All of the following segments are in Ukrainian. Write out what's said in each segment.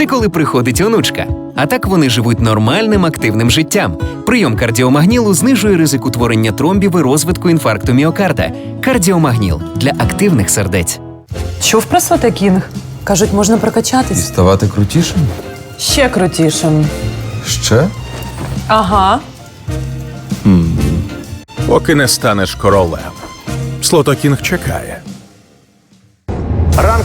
Це коли приходить онучка. А так вони живуть нормальним активним життям. Прийом кардіомагнілу знижує ризик утворення тромбів і розвитку інфаркту міокарда. Кардіомагніл для активних сердець. Чув про Сватакінг? Кажуть, можна прокачатись. ставати крутішим? Ще крутішим. Ще? Ага. Поки не станеш королем. Слотокінг чекає.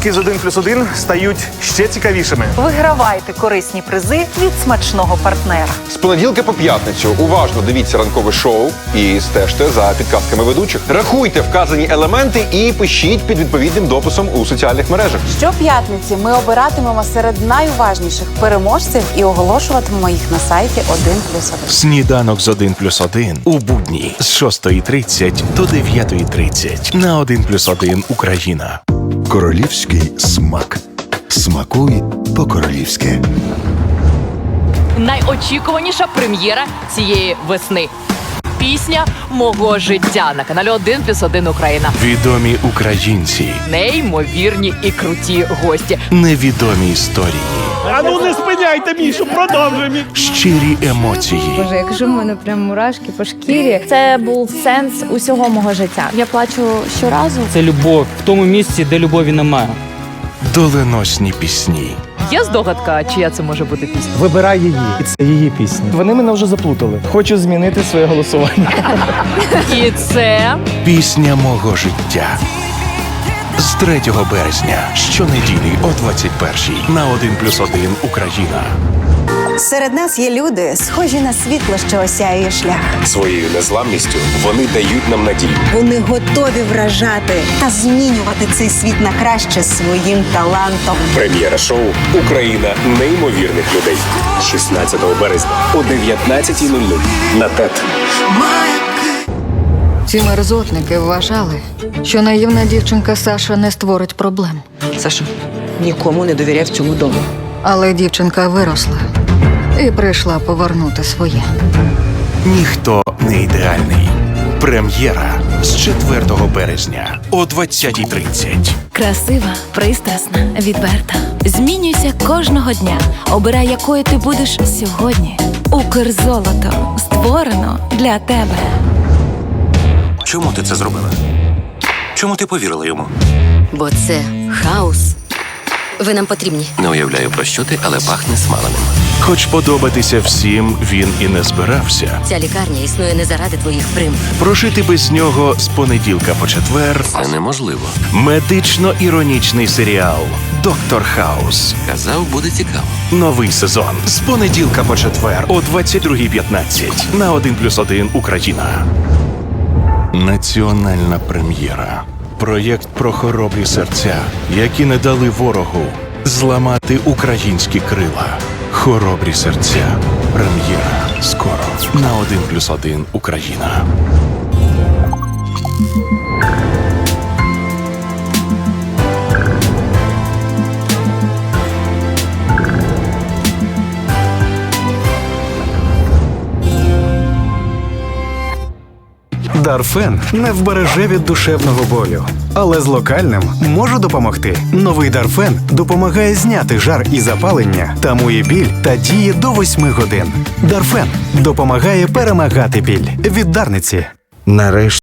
Ранки з 1 плюс 1 стають ще цікавішими. Вигравайте корисні призи від смачного партнера. З понеділка по п'ятницю уважно дивіться ранкове шоу і стежте за підказками ведучих. Рахуйте вказані елементи і пишіть під відповідним дописом у соціальних мережах. Щоп'ятниці ми обиратимемо серед найуважніших переможців і оголошуватимемо їх на сайті 1 плюс 1. Сніданок з 1 плюс 1 у будні з 6.30 до 9.30 на 1 плюс 1 Україна. Королівський смак. Смакуй по-королівськи. найочікуваніша прем'єра цієї весни. Пісня мого життя на каналі 1 плюс 1 Україна. Відомі українці, Неймовірні і круті гості. невідомі історії, А ну не спиняйте, Мішу, продовжуємо. щирі емоції. Боже, як же в мене прям мурашки по шкірі. Це був сенс усього мого життя. Я плачу щоразу. Це любов в тому місці, де любові немає. Доленосні пісні, Є здогадка, чия це може бути пісня? Вибирай її, і це її пісня. Вони мене вже заплутали. Хочу змінити своє голосування. І це пісня мого життя. З 3 березня щонеділі о 21 на 1 плюс 1 Україна. Серед нас є люди, схожі на світло, що осяює шлях. Своєю незламністю вони дають нам надію. Вони готові вражати та змінювати цей світ на краще своїм талантом. Прем'єра шоу Україна неймовірних людей 16 березня о 19.00 на ТЕТ. Ці мерзотники вважали, що наївна дівчинка Саша не створить проблем. Саша, нікому не довіряй в цьому дому. Але дівчинка виросла і прийшла повернути своє. Ніхто не ідеальний. Прем'єра з 4 березня о 20.30. Красива, пристрасна, відверта. Змінюйся кожного дня. Обирай, якою ти будеш сьогодні. Укрзолото створено для тебе. Чому ти це зробила? Чому ти повірила йому? Бо це хаос. Ви нам потрібні. Не уявляю про що ти, але пахне смаленим. Хоч подобатися всім він і не збирався. Ця лікарня існує не заради твоїх примх. Прожити без нього з понеділка по четвер. Це неможливо. Медично-іронічний серіал Доктор Хаус. Казав, буде цікаво. Новий сезон з понеділка по четвер о 22.15 на 1 плюс 1 Україна. Національна прем'єра. Проєкт про хоробрі серця, які не дали ворогу зламати українські крила. Хоробрі серця. Прем'єра. Скоро на один плюс один Україна. Дарфен не вбереже від душевного болю, але з локальним може допомогти. Новий Дарфен допомагає зняти жар і запалення, тамує біль та діє до 8 годин. Дарфен допомагає перемагати біль від Дарниці. Нарешті.